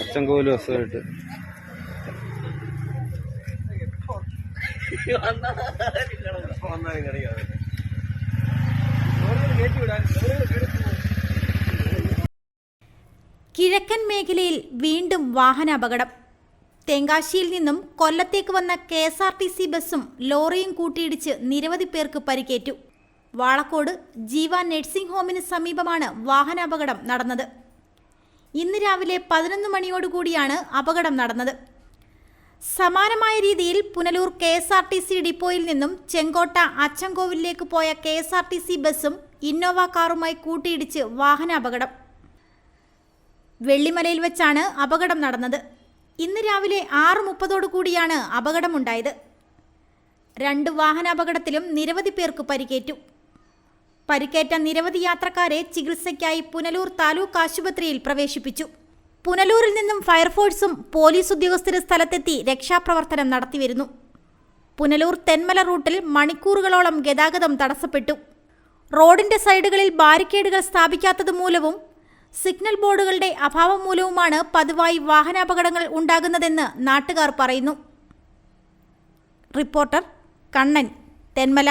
അച്ചൻകോൽ അസുഖമായിട്ട് കിഴക്കൻ മേഖലയിൽ വീണ്ടും വാഹനാപകടം. തെങ്കാശിയിൽ നിന്നും കൊല്ലത്തേക്ക് വന്ന K S R T C ബസ്സും ലോറിയും കൂട്ടിയിടിച്ച് നിരവധി പേർക്ക് പരിക്കേറ്റു. വാളക്കോട് ജീവ നഴ്സിംഗ് ഹോമിന് സമീപമാണ് വാഹനാപകടം നടന്നത്. ഇന്ന് രാവിലെ പതിനൊന്ന് മണിയോടുകൂടിയാണ് അപകടം നടന്നത്. സമാനമായ രീതിയിൽ Punalur K S R T C ഡിപ്പോയിൽ നിന്നും ചെങ്കോട്ട അച്ചൻകോവിലേക്ക് പോയ K S R T C ബസ്സും ഇന്നോവ കാറുമായി കൂട്ടിയിടിച്ച് വാഹനാപകടം. വെള്ളിമലയിൽ വെച്ചാണ് അപകടം നടന്നത്. ഇന്ന് രാവിലെ ആറ് മുപ്പതോടു കൂടിയാണ് അപകടമുണ്ടായത്. രണ്ട് വാഹനാപകടത്തിലും നിരവധി പേർക്ക് പരിക്കേറ്റു. പരിക്കേറ്റ നിരവധി യാത്രക്കാരെ ചികിത്സയ്ക്കായി പുനലൂർ താലൂക്ക് ആശുപത്രിയിൽ പ്രവേശിപ്പിച്ചു. പുനലൂരിൽ നിന്നും ഫയർഫോഴ്സും പോലീസ് ഉദ്യോഗസ്ഥരും സ്ഥലത്തെത്തി രക്ഷാപ്രവർത്തനം നടത്തിവരുന്നു. പുനലൂർ തെന്മല റൂട്ടിൽ മണിക്കൂറുകളോളം ഗതാഗതം തടസ്സപ്പെട്ടു. റോഡിന്റെ സൈഡുകളിൽ ബാരിക്കേഡുകൾ സ്ഥാപിക്കാത്തത് മൂലവും സിഗ്നൽ ബോർഡുകളുടെ അഭാവം മൂലവുമാണ് പതിവായി വാഹനാപകടങ്ങൾ ഉണ്ടാകുന്നതെന്ന് നാട്ടുകാർ പറയുന്നു. Reporter Kannan Thenmala.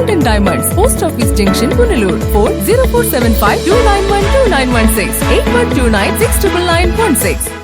Diamonds, Post Office Junction, Punalur, 40475 291 2916, 8129 69916.